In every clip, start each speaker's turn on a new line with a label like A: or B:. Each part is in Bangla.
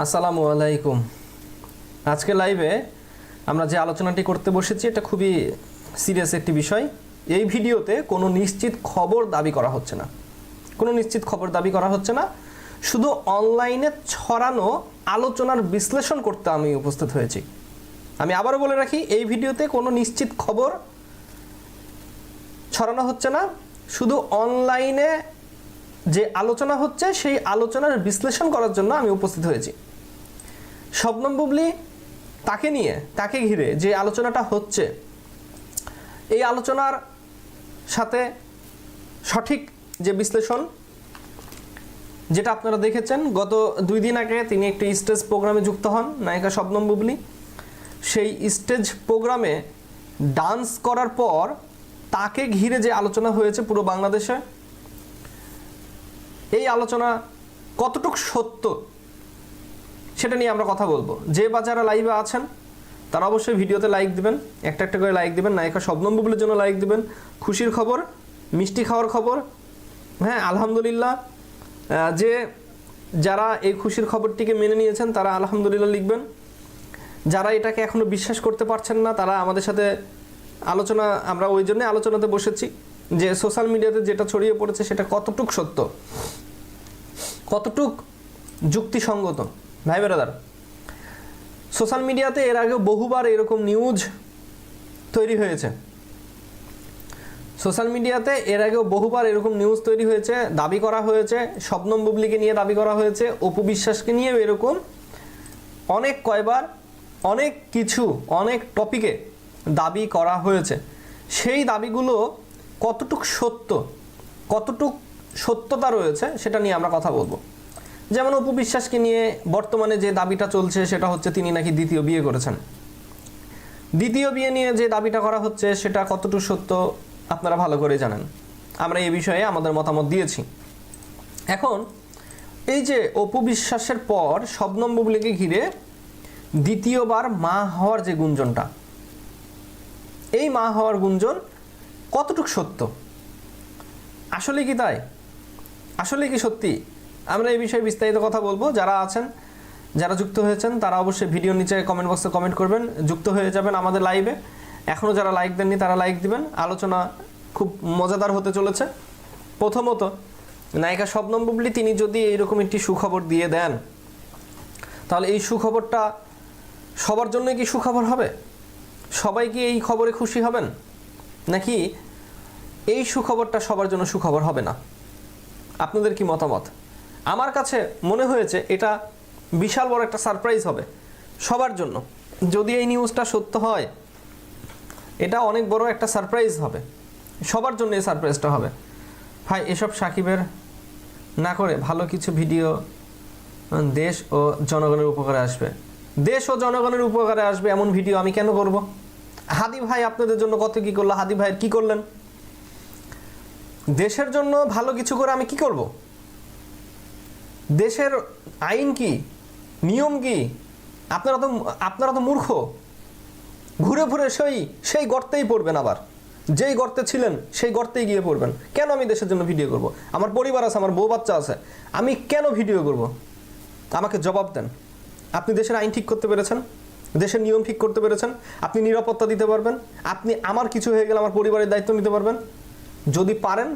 A: আসসালামু আলাইকুম। আজকে লাইভে আমরা যে আলোচনাটি করতে বসেছি, এটা খুবই সিরিয়াস একটি বিষয়। এই ভিডিওতে কোনো নিশ্চিত খবর দাবি করা হচ্ছে না। কোনো নিশ্চিত খবর দাবি করা হচ্ছে না। শুধু অনলাইনে ছড়ানো আলোচনার বিশ্লেষণ করতে আমি উপস্থিত হয়েছি। আমি আবারও বলে রাখি, এই ভিডিওতে কোনো নিশ্চিত খবর ছড়ানো হচ্ছে না। শুধু অনলাইনে যে আলোচনা হচ্ছে, সেই আলোচনার বিশ্লেষণ করার জন্য আমি উপস্থিত হয়েছি। শবনম বুবলি তাকে নিয়ে, তাকে ঘিরে যে আলোচনাটা হচ্ছে, এই আলোচনার সাথে সঠিক যে বিশ্লেষণ, যেটা আপনারা দেখেছেন, গত দুই দিন আগে তিনি একটি স্টেজ প্রোগ্রামে যুক্ত হন, নায়িকা শবনম বুবলি। সেই স্টেজ প্রোগ্রামে ডান্স করার পর তাকে ঘিরে যে আলোচনা হয়েছে পুরো বাংলাদেশে আলোচনা কতটুক সত্য সেটা নিয়ে আমরা কথা বলব। যে বা যারা লাইভে আছেন, তারা অবশ্যই ভিডিওতে লাইক দিবেন, একটা একটা করে লাইক দিবেন, নায়িকা শবনম বুবলির জন্য লাইক দিবেন, খুশির খবর, মিষ্টি খাওয়ার খবর হ্যাঁ আলহামদুলিল্লাহ যে যারা এই খুশির খবরটিকে মেনে নিয়েছেন, তারা আলহামদুলিল্লাহ লিখবেন। যারা এটাকে এখনও বিশ্বাস করতে পারছেন না, তারা আমাদের সাথে আলোচনা, আমরা ওই জন্য আলোচনাতে বসেছি যে সোশ্যাল মিডিয়াতে যেটা ছড়িয়ে পড়েছে, সেটা কতটুক সত্য। কতটুক যুক্তিসঙ্গত? ভাই বেরাদার, সোশ্যাল মিডিয়াতে এর আগেও বহুবার এরকম নিউজ তৈরি হয়েছে। সোশ্যাল মিডিয়াতে এর আগেও বহুবার এরকম নিউজ তৈরি হয়েছে, দাবি করা হয়েছে শবনম বুবলিকে নিয়ে দাবি করা হয়েছে, অপু বিশ্বাসকে নিয়েও এরকম অনেক কয়বার অনেক কিছু, অনেক টপিকে দাবি করা হয়েছে। সেই দাবিগুলো কতটুক সত্য, কতটুক সত্যতা রয়েছে, সেটা নিয়ে আমরা কথা বলব। যেমন অপু বিশ্বাসকে নিয়ে বর্তমানে যে দাবিটা চলছে, সেটা হচ্ছে তিনি নাকি দ্বিতীয় বিয়ে করেছেন। দ্বিতীয় বিয়ে নিয়ে যে দাবিটা করা হচ্ছে, সেটা কতটুকু সত্য, আপনারা ভালো করে জানেন। আমরা এই বিষয়ে আমাদের মতামত দিয়েছি। এখন, এই যে অপু বিশ্বাসের পর শবনম বুবলিকে ঘিরে দ্বিতীয়বার মা হওয়ার যে গুঞ্জনটা, এই মা হওয়ার গুঞ্জন কতটুক সত্য? আসলে কি তাই? আসলে কি সত্যি? আমরা এই বিষয়ে বিস্তারিত কথা বলব। যারা আছেন, যারা যুক্ত হয়েছেন, তারা অবশ্যই ভিডিও নিচে কমেন্ট বক্সে কমেন্ট করবেন। যুক্ত হয়ে যাবেন আমাদের লাইভে এখনও যারা লাইক দেননি, তারা লাইক দিবেন। আলোচনা খুব মজাদার হতে চলেছে। প্রথমত, নায়িকা শবনম বুবলি, তিনি যদি এইরকম একটি সুখবর দিয়ে দেন, তাহলে এই সুখবরটা সবার জন্য কি সুখবর হবে? সবাই কি এই খবরে খুশি হবেন? নাকি এই সুখবরটা সবার জন্য সুখবর হবে না? আপনাদের কি মতামত? আমার কাছে মনে হয়েছে এটা বিশাল বড় একটা সারপ্রাইজ হবে সবার জন্য। যদি এই নিউজটা সত্য হয়, এটা অনেক বড় একটা সারপ্রাইজ হবে। সবার জন্য এই সারপ্রাইজটা হবে। ভাই, এসব সাকিবের না করে ভালো কিছু ভিডিও দেশ ও জনগণের উপকারে আসবে। দেশ ও জনগণের উপকারে আসবে এমন ভিডিও আমি কেন করব? হাদি ভাই আপনাদের জন্য কত কি করল? হাদি ভাই কি করলেন? দেশের জন্য ভালো কিছু করে আমি কি করব? দেশের আইন কি? নিয়ম কি? আপনারা তো আপনারা তো মূর্খ। ঘুরে ঘুরে সেই সেই গর্তেই পড়বেন আবার। যেই গর্তে ছিলেন, সেই গর্তেই গিয়ে পড়বেন। কেন আমি দেশের জন্য ভিডিও করব? আমার পরিবার আছে, আমার বউ বাচ্চা আছে। আমি কেন ভিডিও করব? আমাকে জবাব দেন। আপনি দেশের আইন ঠিক করতে পেরেছেন? দেশের নিয়ম ঠিক করতে পেরেছেন? আপনি নিরাপত্তা দিতে পারবেন? আপনি আমার কিছু হয়ে গেলে আমার পরিবারের দায়িত্ব নিতে পারবেন? যদি পারেন,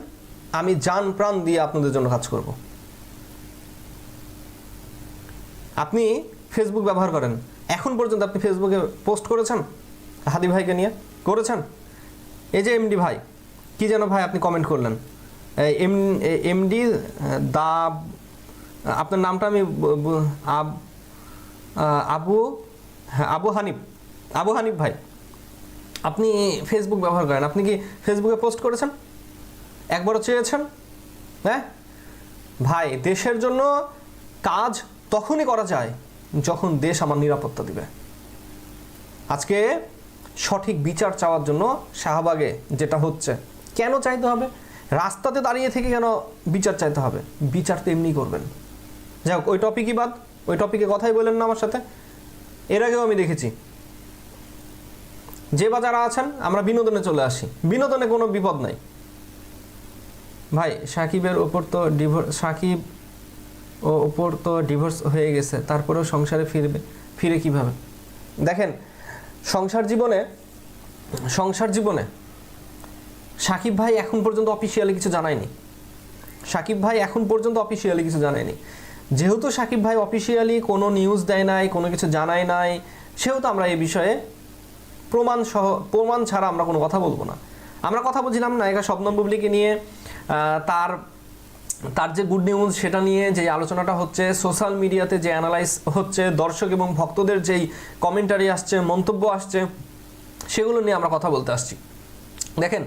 A: আমি যান প্রাণ দিয়ে আপনাদের জন্য কাজ করব। আপনি ফেসবুক ব্যবহার করেন। এখন পর্যন্ত আপনি ফেসবুকে পোস্ট করেছেন? হাদি ভাইকে নিয়ে? করেছেন? এই যে এমডি ভাই, কি যেন ভাই আপনি কমেন্ট করলেন? এম এমডি দা আপনার নামটা আমি আবু হ্যাঁ আবু হানিফ আবু হানিফ ভাই, আপনি ফেসবুক ব্যবহার করেন। আপনি কি ফেসবুকে পোস্ট করেছেন? একবারও চেয়েছেন? হ্যাঁ? ভাই, দেশের জন্য কাজ তখনই করা যায় যখন দেশ আমার নিরাপত্তা দিবে। আজকে সঠিক বিচার চাওয়ার জন্য শাহবাগে যেটা হচ্ছে, কেন চাইতে হবে? রাস্তাতে দাঁড়িয়ে থেকে কেন বিচার চাইতে হবে? বিচার তো এমনি করবেন। যাই হোক, ওই টপিকই বাদ। ওই টপিকে কথাই বলেন না আমার সাথে। এর আগেও আমি দেখেছি। যে বা যারা আছেন, আমরা বিনোদনে চলে আসি। বিনোদনে কোনো বিপদ নাই। ভাই, সাকিবের ওপর তো ডিভোর্স সাকিব ও ওপর তো ডিভোর্স হয়ে গেছে, তারপরেও সংসারে ফিরবে, ফিরে কীভাবে? দেখেন, সংসার জীবনে সংসার জীবনে সাকিব ভাই এখন পর্যন্ত অফিসিয়ালি কিছু জানায়নি। সাকিব ভাই এখন পর্যন্ত অফিসিয়ালি কিছু জানায়নি। যেহেতু সাকিব ভাই অফিসিয়ালি কোনো নিউজ দেয় নাই, কোনো কিছু জানায় নাই, সেহেতু আমরা এই বিষয়ে প্রমাণ সহ, প্রমাণ ছাড়া আমরা কোনো কথা বলব না। আমরা কথা বলছিলাম নায়িকা স্বপ্ন বুবলিকে নিয়ে তার তার যে গুড নিউজ সেটা নিয়ে যে আলোচনাটা হচ্ছে সোশ্যাল মিডিয়াতে যে অ্যানালাইজ হচ্ছে, দর্শক এবং ভক্তদের যেই কমেন্টারি আসছে, মন্তব্য আসছে, সেগুলো নিয়ে আমরা কথা বলতে আসছি। দেখেন,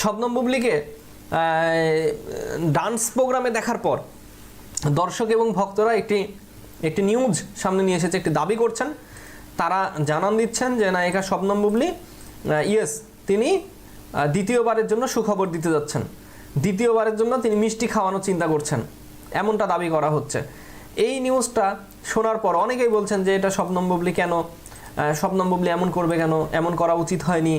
A: শবনম বুবলিকে ডান্স প্রোগ্রামে দেখার পর দর্শক এবং ভক্তরা একটি একটি নিউজ সামনে নিয়ে এসেছে, একটি দাবি করছেন। তারা জানান দিচ্ছেন যে, নায়িকা শবনম বুবলি ইয়েস তিনি দ্বিতীয়বারের জন্য সুখবর দিতে যাচ্ছেন। দ্বিতীয়বারের জন্য তিনি মিষ্টি খাওয়ানোর চিন্তা করছেন। এমনটা দাবি করা হচ্ছে। এই নিউজটা শোনার পর অনেকেই বলছেন যে এটা স্বপ্নম বুবলি কেন স্বপ্নম বুবলি এমন করবে কেন, এমন করা উচিত হয়নি,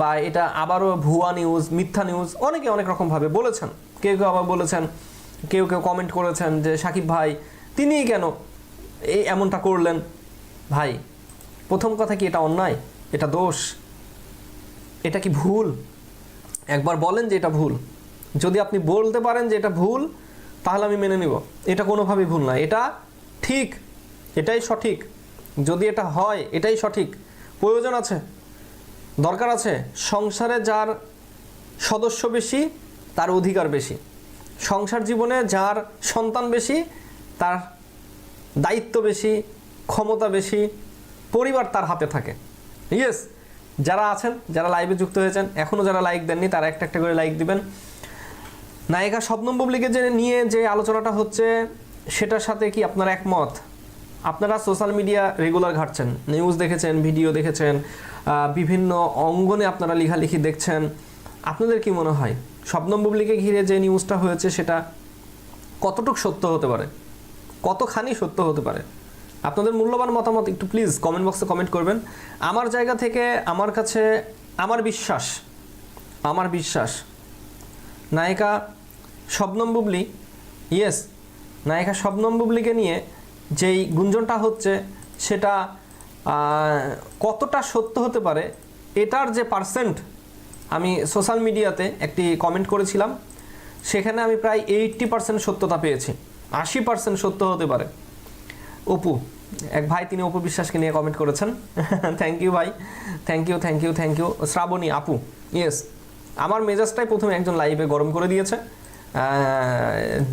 A: বা এটা আবারও ভুয়া নিউজ, মিথ্যা নিউজ, অনেকে অনেক রকমভাবে বলেছেন। কেউ কেউ আবার বলেছেন, কেউ কেউ কমেন্ট করেছেন যে সাকিব ভাই, তিনিই কেন এই এমনটা করলেন? ভাই, প্রথম কথা কি এটা অন্যায়? এটা দোষ? এটা কি ভুল? একবার বলেন যে এটা ভুল। যদি আপনি বলতে পারেন যে এটা ভুল, তাহলে আমি মেনে নিব। এটা কোনোভাবেই ভুল না। এটা ঠিক, এটাই সঠিক। যদি এটা হয়, এটাই সঠিক। প্রয়োজন আছে, দরকার আছে। সংসারে যার সদস্য বেশি, তার অধিকার বেশি। সংসার জীবনে যার সন্তান বেশি, তার দায়িত্ব বেশি, ক্ষমতা বেশি, পরিবার তার হাতে থাকে। ইয়েস যারা আছেন, যারা লাইভে যুক্ত হয়েছেন এখনও যারা লাইক দেননি, তারা একটা একটা করে লাইক দিবেন। নায়িকা স্বপ্নম বুবলিকে যে নিয়ে যে আলোচনাটা হচ্ছে, সেটার সাথে কি আপনারা একমত? আপনারা সোশ্যাল মিডিয়া রেগুলার ঘাটছেন, নিউজ দেখেছেন, ভিডিও দেখেছেন বিভিন্ন অঙ্গনে আপনারা লেখালেখি দেখছেন, আপনাদের কি মনে হয়? স্বপ্নম বুবলিকে ঘিরে যে নিউজটা হয়েছে, সেটা কতটুক সত্য হতে পারে? কতখানি সত্য হতে পারে? আপনাদের মূল্যবান মতামত একটু প্লিজ কমেন্ট বক্সে কমেন্ট করবেন। আমার জায়গা থেকে, আমার কাছে, আমার বিশ্বাস আমার বিশ্বাস নায়িকা শবনম বুবলি ইয়েস নায়িকা শবনম বুবলিকে নিয়ে যেই গুঞ্জনটা হচ্ছে সেটা কতটা সত্য হতে পারে, এটার যে পার্সেন্ট আমি সোশ্যাল মিডিয়াতে একটি কমেন্ট করেছিলাম, সেখানে আমি প্রায় এইট্টি পার্সেন্ট সত্যতা পেয়েছি, আশি পার্সেন্ট সত্য হতে পারে। অপু, এক ভাই তিনি অপু বিশ্বাসকে নিয়ে কমেন্ট করেছেন। থ্যাংক ইউ ভাই thank you thank you thank you Shrabani, আপু ইয়েস আমার মেজাজটাই প্রথমে একজন লাইভে গরম করে দিয়েছে।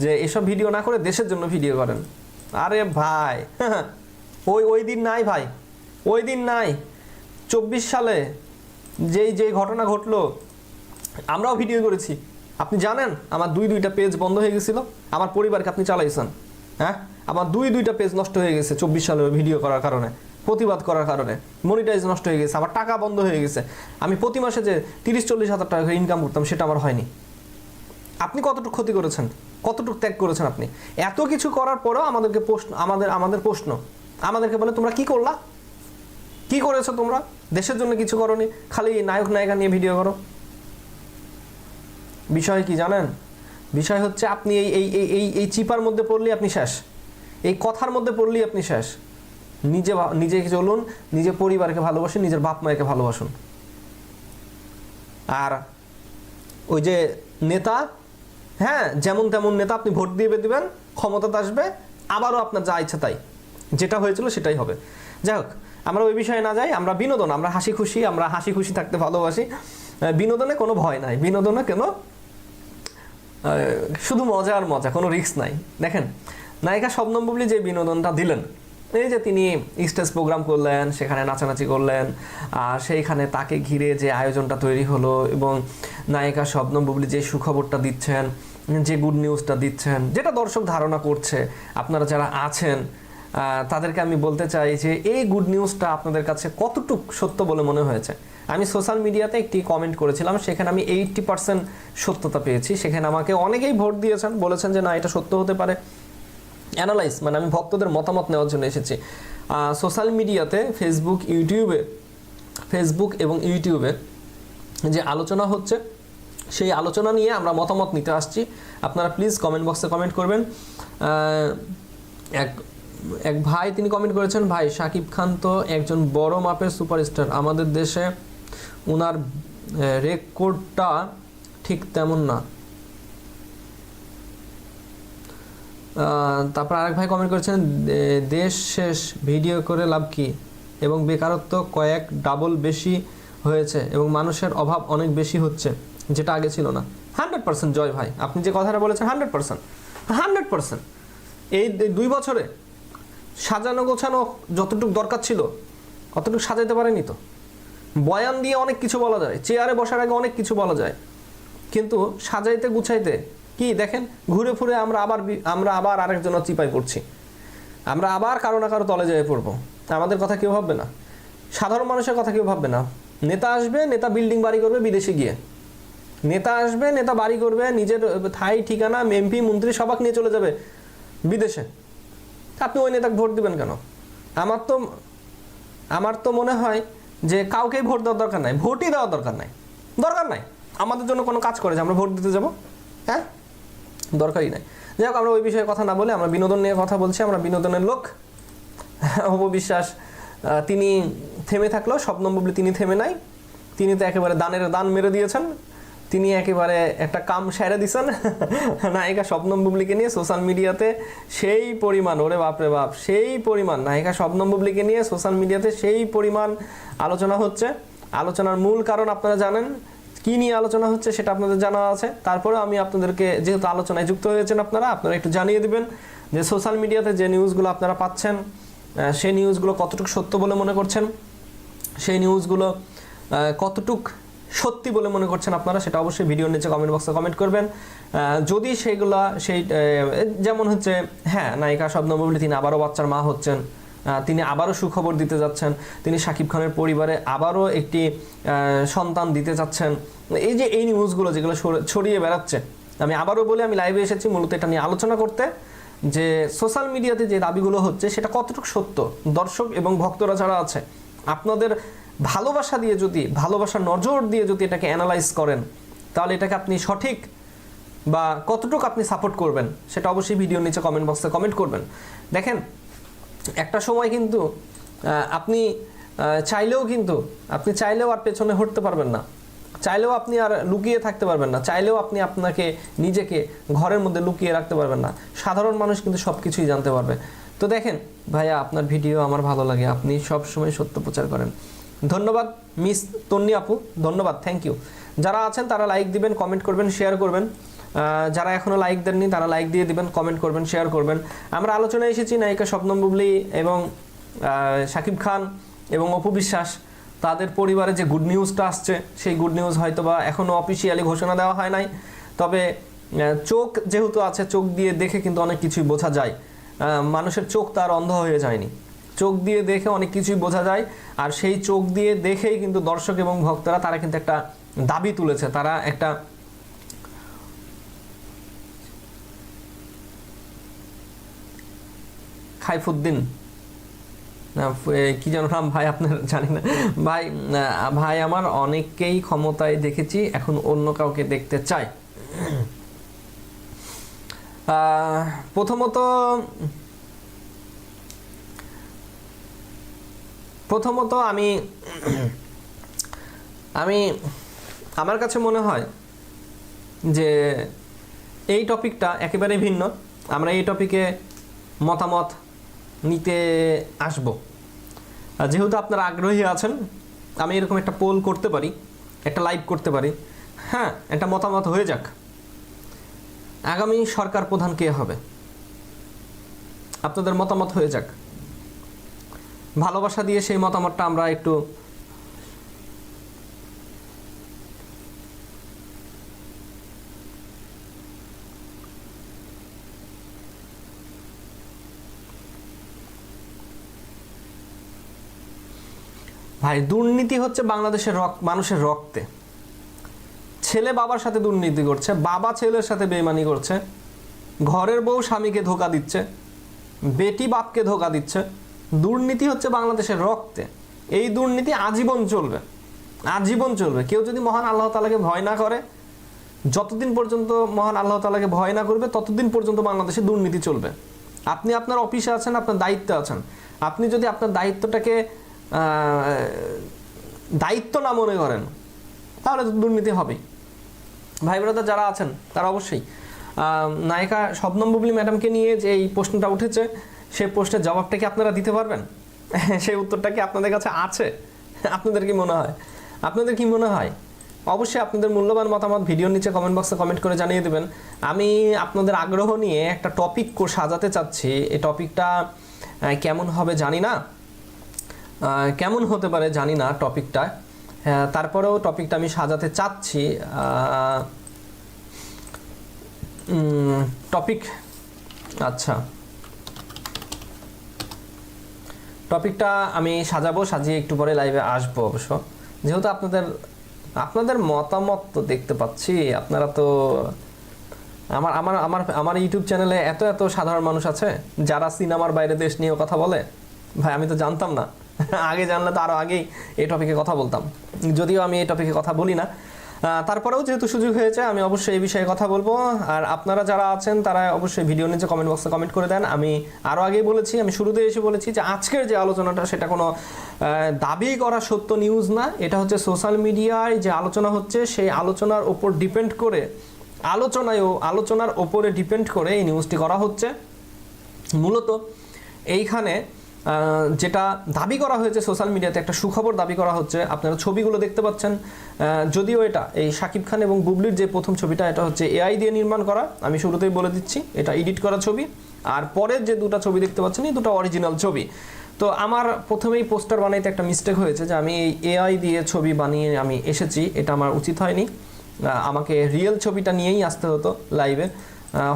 A: যে এসব ভিডিও না করে দেশের জন্য ভিডিও করেন আরে ভাই, ওই ওই দিন নাই ভাই। ওই দিন নাই। চব্বিশ সালে যেই যেই ঘটনা ঘটলো, আমরাও ভিডিও করেছি। আপনি জানেন, আমার দুই, দুইটা পেজ বন্ধ হয়ে গেছিল। আমার পরিবারকে আপনি চালাইছেন হ্যাঁ? আমার দুই, দুইটা পেজ নষ্ট হয়ে গেছে চব্বিশ সালে ভিডিও করার কারণে। প্রতিবাদ করার কারণে। মনিটাইজ নষ্ট হয়ে গেছে আমার টাকা বন্ধ হয়ে গেছে। আমি প্রতি মাসে যে তিরিশ, চল্লিশ হাজার টাকা ইনকাম করতাম, সেটা আমার হয়নি। আপনি কতটুকু ক্ষতি করেছেন? কতটুকু ত্যাগ করেছেন আপনি? এত কিছু করার পরেও আমাদেরকে প্রশ্ন, আমাদের আমাদের প্রশ্ন। আমাদেরকে বলে, তোমরা কি করলা? কি করেছ তোমরা? দেশের জন্য কিছু করনি? খালি নায়ক, নায়িকা নিয়ে ভিডিও করো। বিষয় কি জানেন? বিষয় হচ্ছে আপনি এই এই এই এই চিপার মধ্যে পড়লেই আপনি শেষ। এই কথার মধ্যে পড়লেই আপনি শেষ। নিজে নিজে চলুন, নিজে পরিবারকে ভালোবাসুন, নিজের বাপ মায়েকে ভালোবাসুন। আর ওই যে নেতা হ্যাঁ যেমন তেমন নেতা আপনি ভোট দিয়ে দিবেন, ক্ষমতাতে আসবে, আবারও আপনার যা ইচ্ছা তাই। যেটা হয়েছিল সেটাই হবে। যাই হোক, আমরা ওই বিষয়ে না যাই, আমরা বিনোদন, আমরা হাসি খুশি, আমরা হাসি খুশি থাকতে ভালোবাসি। বিনোদনে কোনো ভয় নাই, বিনোদনে কেন শুধু মজা আর মজা, কোনো রিস্ক নাই। দেখেন, নায়িকা শবনম বুবলি যে বিনোদনটা দিলেন এই যে তিনি স্টেজ প্রোগ্রাম করলেন, সেখানে নাচানাচি করলেন, আর সেইখানে তাকে ঘিরে যে আয়োজনটা তৈরি হলো এবং নায়িকা শবনম বুবলি যে সুখবরটা দিচ্ছেন, যে গুড নিউজটা দিচ্ছেন, যেটা দর্শক ধারণা করছে, আপনারা যারা আছেন তাদেরকে আমি বলতে চাই যে এই গুড নিউজটা আপনাদের কাছে কতটুক সত্য বলে মনে হয়েছে? আমি সোশ্যাল মিডিয়াতে একটি কমেন্ট করেছিলাম, সেখানে আমি এইটটি পার্সেন্ট সত্যতা পেয়েছি। সেখানে আমাকে অনেকেই ভোট দিয়েছেন, বলেছেন যে না, এটা সত্য হতে পারে। অ্যানালাইজ মানে আমি ভক্তদের মতামত নেওয়ার জন্য এসেছি। সোশ্যাল মিডিয়াতে ফেসবুক ইউটিউবে ফেসবুক এবং ইউটিউবে যে আলোচনা হচ্ছে, সেই আলোচনা নিয়ে আমরা মতামত নিতে আসছি। আপনারা প্লিজ কমেন্ট বক্সে কমেন্ট করবেন। এক এক ভাই তিনি কমেন্ট করেছেন, ভাই শাকিব খান তো একজন বড় মাপের সুপারস্টার আমাদের দেশে ওনার রেকর্ডটা ঠিক তেমন না। তারপর আরেক ভাই কমেন্ট করেছেন দেশ শেষ, ভিডিও করে লাভ কি? এবং বেকারত্ব কয়েক ডাবল বেশি হয়েছে এবং মানুষের অভাব অনেক বেশি হচ্ছে, যেটা আগে ছিল না। হান্ড্রেড পার্সেন্ট জয় ভাই, আপনি যে কথাটা বলেছেন হান্ড্রেড পার্সেন্ট হান্ড্রেড পার্সেন্ট এই দুই বছরে সাজানো গোছানো যতটুকু দরকার ছিল, অতটুকু সাজাইতে পারেনি তো। বয়ান দিয়ে অনেক কিছু বলা যায়, চেয়ারে বসার আগে অনেক কিছু বলা যায়, কিন্তু সাজাইতে গুছাইতে কি দেখেন, ঘুরে ফুরে আমরা আবার আমরা আবার আরেকজনের চিপাই পড়ছি। আমরা আবার কারও না কারও তলে যেয়ে পড়ব। আমাদের কথা কেউ ভাববে না। সাধারণ মানুষের কথা কেউ ভাববে না। নেতা আসবে, নেতা বিল্ডিং বাড়ি করবে বিদেশে গিয়ে। নেতা আসবে, নেতা বাড়ি করবে, নিজের থাই, ঠিকানা এমপি মন্ত্রী, সবাক নিয়ে চলে যাবে বিদেশে। আপনি ওই নেতাকে ভোট দিবেন কেন? আমার তো আমার তো মনে হয় যে কাউকেই ভোট দেওয়ার দরকার নাই। ভোটই দেওয়ার দরকার নাই। দরকার নাই। আমাদের জন্য কোনো কাজ করে যে আমরা ভোট দিতে যাব। হ্যাঁ? দরকারই নাই। যাই হোক আমরা ওই বিষয়ে কথা না বলে আমরা বিনোদন নিয়ে কথা বলছি, আমরা বিনোদনের লোক। অপবিশ্বাস তিনি থেমে থাকলেও স্বপ্ন বুবলি তিনি থেমে নাই। তিনি তো একেবারে দানের দান মেরে দিয়েছেন। তিনি একেবারে একটা কাম সেরে দিছেন। নায়িকা স্বপ্নম বুবলিকে নিয়ে সোশ্যাল মিডিয়াতে সেই পরিমাণ, ওরে বাপরে বাপ, সেই পরিমাণ, নায়িকা স্বপ্নম বুবলিকে নিয়ে সোশ্যাল মিডিয়াতে সেই পরিমাণ আলোচনা হচ্ছে। আলোচনার মূল কারণ আপনারা জানেন কি নিয়ে আলোচনা হচ্ছে সেটা আপনাদের জানা আছে। তারপরে আমি আপনাদেরকে যেহেতু আলোচনায় যুক্ত হয়েছেন আপনারা আপনারা একটু জানিয়ে দিবেন যে সোশ্যাল মিডিয়াতে যে নিউজগুলো আপনারা পাচ্ছেন সেই নিউজগুলো কতটুকু সত্য বলে মনে করছেন, সেই নিউজগুলো কতটুক সত্যি বলে মনে করছেন আপনারা সেটা অবশ্যই ভিডিওর নিচে কমেন্ট বক্সে কমেন্ট করবেন। যদি সেইগুলা সেই যেমন হচ্ছে হ্যাঁ নায়িকা স্বপ্ন বলে তিনি আবারও বাচ্চার মা হচ্ছেন তিনি আবারও সুখবর দিতে যাচ্ছেন। তিনি শাকিব খানের পরিবারে আবারও একটি সন্তান দিতে যাচ্ছেন। এই যে এই নিউজগুলো যেগুলো ছড়িয়ে বেড়াচ্ছে, আমি আবারও বলে, আমি লাইভে এসেছি, মূলত এটা নিয়ে আলোচনা করতে। যে সোশ্যাল মিডিয়াতে যে দাবিগুলো হচ্ছে, সেটা কতটুকু সত্য? দর্শক এবং ভক্তরা যারা আছে, আপনাদের ভালোবাসা দিয়ে যদি, ভালোবাসার নজর দিয়ে যদি এটাকে অ্যানালাইজ করেন, তাহলে এটাকে আপনি সঠিক বা কতটুকু আপনি সাপোর্ট করবেন, সেটা অবশ্যই ভিডিওর নিচে কমেন্ট বক্সে কমেন্ট করবেন। দেখেন একটা সময় কিন্তু আপনি চাইলেও কিন্তু, আপনি চাইলেও আর পেছনে হটতে পারবেন না। চাইলেও আপনি আর লুকিয়ে থাকতে পারবেন না। চাইলেও আপনি আপনাকে, নিজেকে ঘরের মধ্যে লুকিয়ে রাখতে পারবেন না। সাধারণ মানুষ কিন্তু সব কিছুই জানতে পারবে। তো দেখেন, ভাইয়া, আপনার ভিডিও আমার ভালো লাগে। আপনি সব সময় সত্য প্রচার করেন। ধন্যবাদ, মিস তন্নি আপু। ধন্যবাদ থ্যাংক ইউ যারা আছেন, তারা লাইক দিবেন কমেন্ট করবেন শেয়ার করবেন। যারা এখনও লাইক দেননি, তারা লাইক দিয়ে দিবেন কমেন্ট করবেন শেয়ার করবেন। আমরা আলোচনায় এসেছি নায়িকা স্বপ্নম বুবলি এবং শাকিব খান এবং অপু বিশ্বাস। তাদের পরিবারে যে গুড নিউজটা আসছে, সেই গুড নিউজ হয়তো বা এখনও অফিসিয়ালি ঘোষণা দেওয়া হয় নাই। তবে চোখ যেহেতু আছে, চোখ দিয়ে দেখে কিন্তু অনেক কিছুই বোঝা যায়। মানুষের চোখ তার অন্ধ হয়ে যায়নি। চোখ দিয়ে দেখে অনেক কিছুই বোঝা যায়। আর সেই চোখ দিয়ে দেখেই কিন্তু দর্শক এবং ভক্তরা, তারা কিন্তু একটা দাবি তুলেছে। তারা একটা খাইফুদ্দিন না, কি যেন নাম? ভাই আপনার জানি না। ভাই ভাই আমার অনেককেই ক্ষমতায় দেখেছি এখন অন্য কাউকে দেখতে চাই। প্রথমত প্রথমত আমি আমি আমার কাছে মনে হয় যে এই টপিকটা একেবারে ভিন্ন। আমরা এই টপিকে মতামত নিতে আসব। যেহেতু আপনারা আগ্রহী আছেন, আমি এরকম একটা পোল করতে পারি, একটা লাইভ করতে পারি। হ্যাঁ একটা মতামত হয়ে যাক। আগামী সরকার প্রধান কে হবে? আপনাদের মতামত হয়ে যাক। ভালোবাসা দিয়ে সেই মতামতটা আমরা একটু ভাই, দুর্নীতি হচ্ছে বাংলাদেশের রক, মানুষের রক্তে। ছেলে বাবার সাথে দুর্নীতি করছে, বাবা ছেলের সাথে বেইমানি করছে, ঘরের বউ স্বামীকে ধোকা দিচ্ছে, বেটি বাপকে ধোকা দিচ্ছে। দুর্নীতি হচ্ছে বাংলাদেশের রক্তে। এই দুর্নীতি আজীবন চলবে আজীবন চলবে। কেউ যদি মহান আল্লাহ তালাকে ভয় না করে, যতদিন পর্যন্ত মহান আল্লাহ তালাকে ভয় না করবে, ততদিন পর্যন্ত বাংলাদেশে দুর্নীতি চলবে। আপনি আপনার অফিসে আছেন, আপনার দায়িত্বে আছেন। আপনি যদি আপনার দায়িত্বটাকে দায়িত্ব না মনে করেন, তাহলে তো দুর্নীতি হবেই। ভাই ব্রাদার যারা আছেন, তারা অবশ্যই। নায়িকা শবনম বুবলি ম্যাডামকে নিয়ে যে এই প্রশ্নটা উঠেছে সেই প্রশ্নের জবাবটা কি আপনারা দিতে পারবেন? সেই উত্তরটা কি আপনাদের কাছে আছে? আপনাদের কি মনে হয়? আপনাদের কি মনে হয়? অবশ্যই আপনাদের মূল্যবান মতামত ভিডিওর নিচে কমেন্ট বক্সে কমেন্ট করে জানিয়ে দেবেন। আমি আপনাদের আগ্রহ নিয়ে একটা টপিক সাজাতে চাচ্ছি। এই টপিকটা কেমন হবে জানি না। কেমন হতে পারে জানি না টপিকটা। হ্যাঁ, তারপরেও টপিকটা আমি সাজাতে চাচ্ছি টপিক আচ্ছা। টপিকটা আমি সাজাবো সাজিয়ে একটু পরে লাইভে আসব অবশ্য। যেহেতু আপনাদের আপনাদের মতামত তো দেখতে পাচ্ছি আপনারা তো আমার আমার আমার আমার ইউটিউব চ্যানেলে এত এত সাধারণ মানুষ আছে যারা সিনেমার বাইরে দেশ নিয়েও কথা বলে। ভাই আমি তো জানতাম না। আগে জানলে তো আরও আগেই এই টপিকে কথা বলতাম। যদিও আমি এই টপিকে কথা বলি না। তারপরেও যেহেতু সুযোগ হয়েছে, আমি অবশ্যই এই বিষয়ে কথা বলব। আর আপনারা যারা আছেন, তারা অবশ্যই ভিডিও নিচে কমেন্ট বক্সে কমেন্ট করে দেন। আমি আরও আগেই বলেছি, আমি শুরুতে এসে বলেছি যে আজকের যে আলোচনাটা, সেটা কোনো দাবি করা সত্য নিউজ না। এটা হচ্ছে সোশ্যাল মিডিয়ায় যে আলোচনা হচ্ছে, সেই আলোচনার ওপর ডিপেন্ড করে আলোচনায় আলোচনার ওপরে ডিপেন্ড করে এই নিউজটি করা হচ্ছে। মূলত, এইখানে যেটা দাবি করা হয়েছে সোশ্যাল মিডিয়াতে, একটা সুখবর দাবি করা হচ্ছে, আপনারা ছবিগুলো দেখতে পাচ্ছেন। যদিও এটা, এই শাকিব খান এবং বুবলির যে প্রথম ছবিটা, এটা হচ্ছে এআই দিয়ে নির্মাণ করা। আমি শুরুতেই বলে দিচ্ছি, এটা এডিট করা ছবি। আর পরের যে দুটো ছবি দেখতে পাচ্ছেন, এই দুটো অরিজিনাল ছবি। তো আমার প্রথমেই পোস্টার বানাইতে একটা মিস্টেক হয়েছে যে আমি এই এআই দিয়ে ছবি বানিয়ে আমি এসেছি, এটা আমার উচিত হয়নি। আমাকে রিয়েল ছবিটা নিয়েই আসতে হতো লাইভে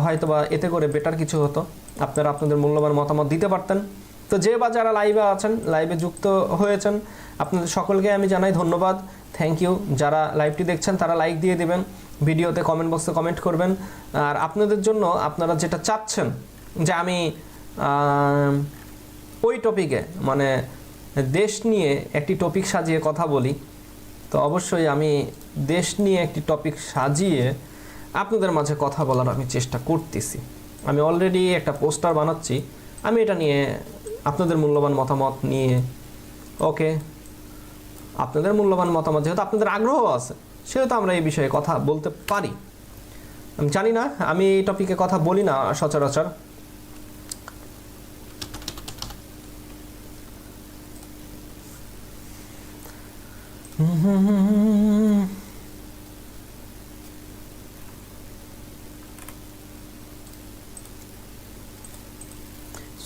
A: হয়তো বা এতে করে বেটার কিছু হতো। আপনারা আপনাদের মূল্যবান মতামত দিতে পারতেন। তো যে বা যারা লাইভে আছেন লাইভে যুক্ত হয়েছেন, আপনাদের সকলকে আমি জানাই ধন্যবাদ। থ্যাংক ইউ যারা লাইভটি দেখছেন, তারা লাইক দিয়ে দেবেন, ভিডিওতে কমেন্ট বক্সে কমেন্ট করবেন। আর আপনাদের জন্য আপনারা যেটা চাচ্ছেন, যে আমি ওই টপিকে মানে দেশ নিয়ে একটি টপিক সাজিয়ে কথা বলি, তো অবশ্যই আমি দেশ নিয়ে একটি টপিক সাজিয়ে আপনাদের মাঝে কথা বলার আমি চেষ্টা করতেছি। আমি অলরেডি একটা পোস্টার বানাচ্ছি। আমি এটা নিয়ে আপনাদের মূল্যবান মতামত নিয়ে, ওকে? আপনাদের মূল্যবান মতামত, যেহেতু আপনাদের আগ্রহ আছে, সেহেতু আমরা এই বিষয়ে কথা বলতে পারি। আমি জানি না, আমি এই টপিকে কথা বলি না সচরাচর।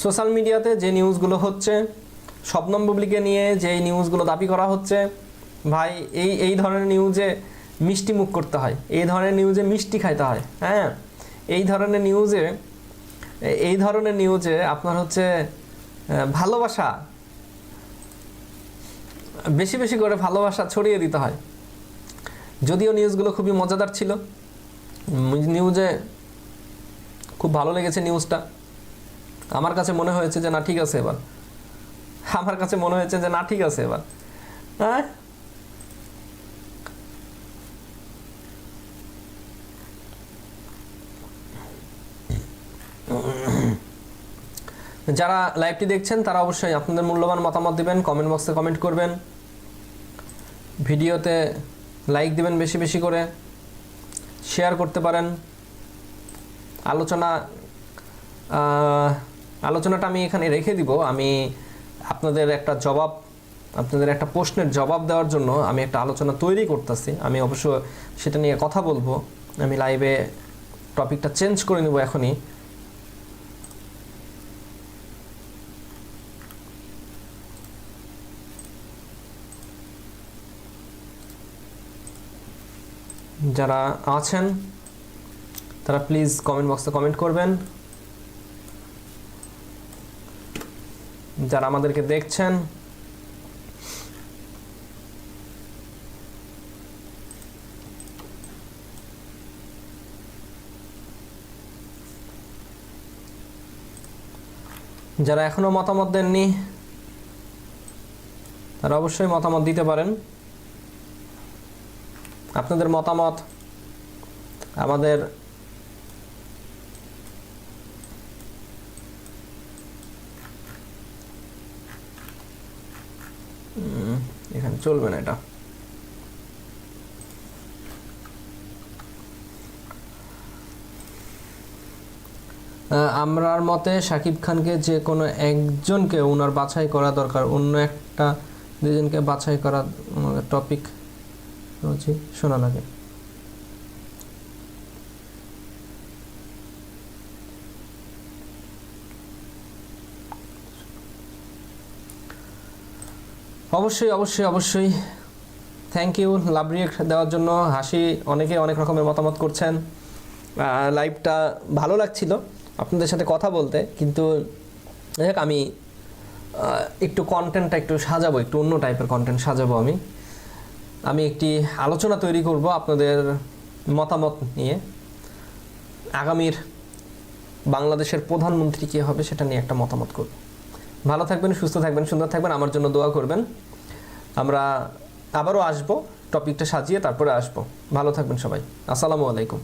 A: সোশ্যাল মিডিয়াতে যে নিউজগুলো হচ্ছে, শবনম বুবলিকে নিয়ে যে নিউজগুলো দাবি করা হচ্ছে, ভাই, এই এই ধরনের নিউজে মিষ্টি মুখ করতে হয়, এই ধরনের নিউজে মিষ্টি খাইতে হয় হ্যাঁ? এই ধরনের নিউজে, এই ধরনের নিউজে আপনার হচ্ছে ভালোবাসা, বেশি বেশি করে ভালোবাসা ছড়িয়ে দিতে হয়। যদিও নিউজগুলো খুবই মজাদার ছিল নিউজে খুব ভালো লেগেছে নিউজটা। আমার কাছে মনে হয়েছে যে না, ঠিক আছে এবার। আমার কাছে মনে হয়েছে যে না, ঠিক আছে এবার। হ্যাঁ? যারা লাইভটি দেখছেন, তারা অবশ্যই আপনাদের মূল্যবান মতামত দিবেন কমেন্ট বক্সে কমেন্ট করবেন। ভিডিওতে লাইক দিবেন বেশি বেশি করে। শেয়ার করতে পারেন। আলোচনা আলোচনাটা আমি এখানে রেখে দিব। আমি আপনাদের একটা জবাব, আপনাদের একটা প্রশ্নের জবাব দেওয়ার জন্য আমি একটা আলোচনা তৈরি করতেছি। আমি অবশ্য সেটা নিয়ে কথা বলব। আমি লাইভে টপিকটা চেঞ্জ করে নেব এখনই। যারা আছেন, তারা প্লিজ কমেন্ট বক্সে কমেন্ট করবেন। যারা আমাদেরকে দেখছেন, যারা এখনও মতামত দেননি, তারা অবশ্যই মতামত দিতে পারেন। আপনাদের মতামত, আমাদের এখানে চলবে না এটা। আমরার মতে শাকিব খানকে যে কোনো একজনকে ওনার বাছাই করা দরকার, অন্য একটা দুজনকে বাছাই করা টপিক শোনা লাগে। অবশ্যই অবশ্যই অবশ্যই। থ্যাংক ইউ লাভ রিয়েক্ট দেওয়ার জন্য। হাসি, অনেকে অনেক রকমের মতামত করছেন। লাইভটা ভালো লাগছিল আপনাদের সাথে কথা বলতে, কিন্তু দেখ আমি একটু কন্টেন্টটা একটু সাজাবো, একটু অন্য টাইপের কন্টেন্ট সাজাবো আমি। আমি একটি আলোচনা তৈরি করব আপনাদের মতামত নিয়ে। আগামীর বাংলাদেশের প্রধানমন্ত্রী কে হবে সেটা নিয়ে একটা মতামত করব। ভালো থাকবেন, সুস্থ থাকবেন, সুন্দর থাকবেন, আমার জন্য দোয়া করবেন। আমরা আবারও আসব টপিকটা সাজিয়ে তারপরে আসব। ভালো থাকবেন সবাই। আসসালামু আলাইকুম।